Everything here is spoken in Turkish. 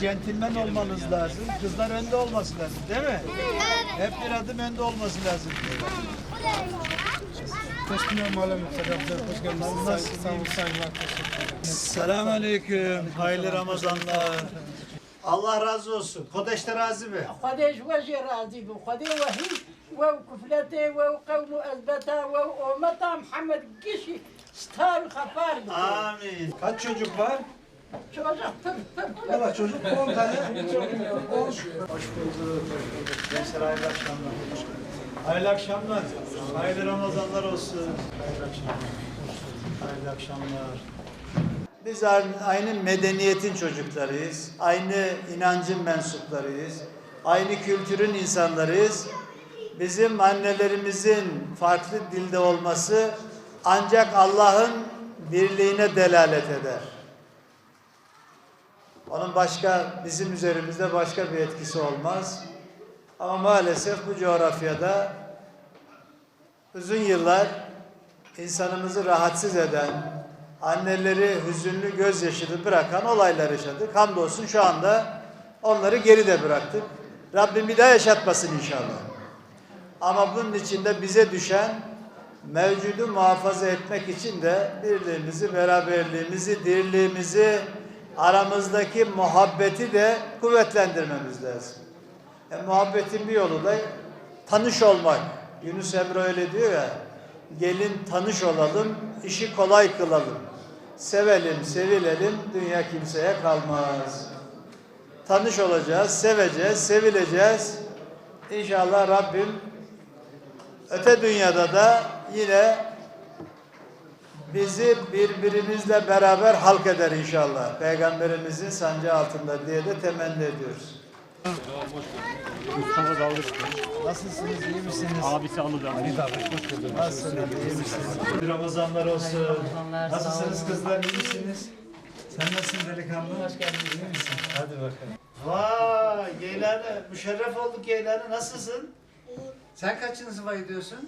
centilmen olmanız lazım. Kızlar önde olması lazım değil mi? Evet. Hep bir adım önde olması lazım. Hoş Aleyküm. Hayırlı Ramazanlar. Allah razı olsun. Kodeş de razı mı? Kodeş vajı razı bu. Kodeş vahim ve küflete ve kavmu ezbeta ve ümmeta Muhammed kişi star kafar. Amin. Kaç çocuk var? Çocuk Valla çocuk 10 tane. Hoş bulduk. Gençler hayırlı akşamlar. Hayırlı akşamlar. Hayırlı Ramazanlar olsun. Hayırlı akşamlar. Hayırlı akşamlar. Biz aynı medeniyetin çocuklarıyız. Aynı inancın mensuplarıyız. Aynı kültürün insanlarıyız. Bizim annelerimizin farklı dilde olması ancak Allah'ın birliğine delalet eder. Onun başka bizim üzerimizde başka bir etkisi olmaz. Ama maalesef bu coğrafyada uzun yıllar insanımızı rahatsız eden, anneleri hüzünlü gözyaşını bırakan olaylar yaşadık. Hamdolsun şu anda onları geride bıraktık. Rabbim bir daha yaşatmasın inşallah. Ama bunun içinde bize düşen mevcudu muhafaza etmek için de birliğimizi, beraberliğimizi, dirliğimizi, aramızdaki muhabbeti de kuvvetlendirmemiz lazım. E, muhabbetin bir yolu da tanış olmak. Yunus Emre öyle diyor ya, gelin tanış olalım, işi kolay kılalım. Sevelim, sevilelim, dünya kimseye kalmaz. Tanış olacağız, seveceğiz, sevileceğiz. İnşallah Rabbim öte dünyada da yine bizi birbirimizle beraber halk eder inşallah. Peygamberimizin sancı altında diye de temenni ediyoruz. Mustafa Dalgıç. Nasılsınız, iyi misiniz? Abisi Alı'da. Nasılsınız, iyi misiniz? Ramazanlar olsun. Nasılsınız kızlar, iyi misiniz? Sen nasılsın delikanlı? Hoş geldiniz, iyi misin? Hadi bakalım. Vay, Geylani, müşerref olduk Geylani. Nasılsın? Sen kaçıncı sınıfa gidiyorsun?